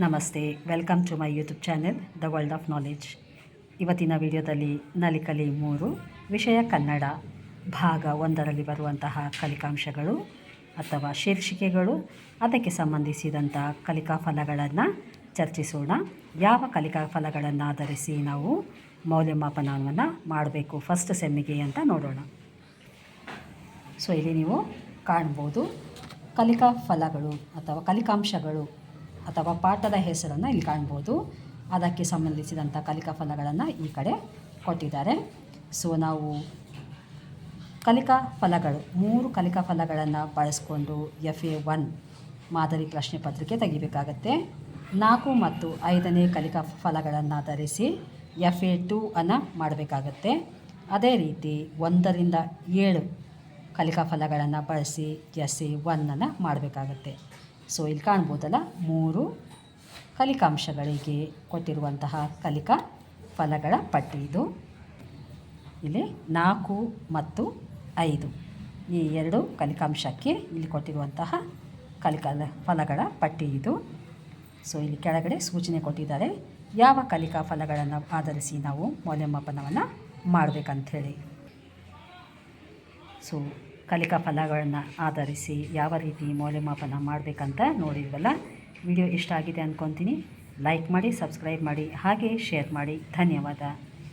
ನಮಸ್ತೆ welcome to my YouTube channel the world of knowledge ಇವತ್ತಿನ ವಿಡಿಯೋದಲ್ಲಿ ನಲಿಕಲಿ ಮೂರು, ವಿಷಯ ಕನ್ನಡ, ಭಾಗ ಒಂದರಲ್ಲಿ ಬರುವಂತಹ ಕಲಿಕಾಂಶಗಳು ಅಥವಾ ಶೀರ್ಷಿಕೆಗಳು. ಅದಕ್ಕೆ ಸಂಬಂಧಿಸಿದಂಥ ಕಲಿಕಾ ಫಲಗಳನ್ನು ಚರ್ಚಿಸೋಣ. ಯಾವ ಕಲಿಕಾ ಫಲಗಳನ್ನು ಆಧರಿಸಿ ನಾವು ಮೌಲ್ಯಮಾಪನವನ್ನು ಮಾಡಬೇಕು ಫಸ್ಟ್ ಸೆಮ್ಮಿಗೆ ಅಂತ ನೋಡೋಣ. ಸೊ ಇಲ್ಲಿ ನೀವು ಕಾಣ್ಬೋದು ಕಲಿಕಾ ಫಲಗಳು ಅಥವಾ ಕಲಿಕಾಂಶಗಳು. ಅಥವಾ ಪಾಠದ ಹೆಸರನ್ನು ಇಲ್ಲಿ ಕಾಣ್ಬೋದು. ಅದಕ್ಕೆ ಸಂಬಂಧಿಸಿದಂಥ ಕಲಿಕಾ ಫಲಗಳನ್ನು ಈ ಕಡೆ ಕೊಟ್ಟಿದ್ದಾರೆ. ಸೊ ನಾವು ಕಲಿಕಾ ಫಲಗಳು, ಮೂರು ಕಲಿಕಾ ಫಲಗಳನ್ನು ಬಳಸ್ಕೊಂಡು ಎಫ್ ಎ ಒನ್ ಮಾದರಿ ಪ್ರಶ್ನೆ ಪತ್ರಿಕೆ ತೆಗಿಬೇಕಾಗತ್ತೆ. ನಾಲ್ಕು ಮತ್ತು ಐದನೇ ಕಲಿಕಾ ಫಲಗಳನ್ನು ಧರಿಸಿ ಎಫ್ ಎ ಟೂ ಅನ್ನು ಮಾಡಬೇಕಾಗತ್ತೆ. ಅದೇ ರೀತಿ ಒಂದರಿಂದ ಏಳು ಕಲಿಕಾ ಫಲಗಳನ್ನು ಬಳಸಿ ಎಸ್ ಎ ಒನ್ನನ್ನು ಮಾಡಬೇಕಾಗತ್ತೆ. ಸೊ ಇಲ್ಲಿ ಕಾಣ್ಬೋದಲ್ಲ? ಮೂರು ಕಲಿಕಾಂಶಗಳಿಗೆ ಕೊಟ್ಟಿರುವಂತಹ ಕಲಿಕಾ ಫಲಗಳ ಪಟ್ಟಿ ಇದು. ಇಲ್ಲಿ ನಾಲ್ಕು ಮತ್ತು ಐದು. ಈ ಎರಡು ಕಲಿಕಾಂಶಕ್ಕೆ ಇಲ್ಲಿ ಕೊಟ್ಟಿರುವಂತಹ ಕಲಿಕಾ ಫಲಗಳ ಪಟ್ಟಿ ಇದು. ಸೊ ಇಲ್ಲಿ ಕೆಳಗಡೆ ಸೂಚನೆ ಕೊಟ್ಟಿದ್ದಾರೆ. ಯಾವ ಕಲಿಕಾ ಫಲಗಳನ್ನು ಆಧರಿಸಿ ನಾವು ಮೌಲ್ಯಮಾಪನವನ್ನು ಮಾಡಬೇಕಂಥೇಳಿ ಸೊ ಕಲಿಕಾ ಫಲಗಳನ್ನು ಆಧರಿಸಿ ಯಾವ ರೀತಿ ಮೌಲ್ಯಮಾಪನ ಮಾಡಬೇಕಂತ ನೋಡಿದ್ವಲ್ಲ? ವಿಡಿಯೋ ಇಷ್ಟ ಆಗಿದೆ ಅಂದ್ಕೊತೀನಿ ಲೈಕ್ ಮಾಡಿ, ಸಬ್ಸ್ಕ್ರೈಬ್ ಮಾಡಿ, ಹಾಗೆ ಶೇರ್ ಮಾಡಿ. ಧನ್ಯವಾದ.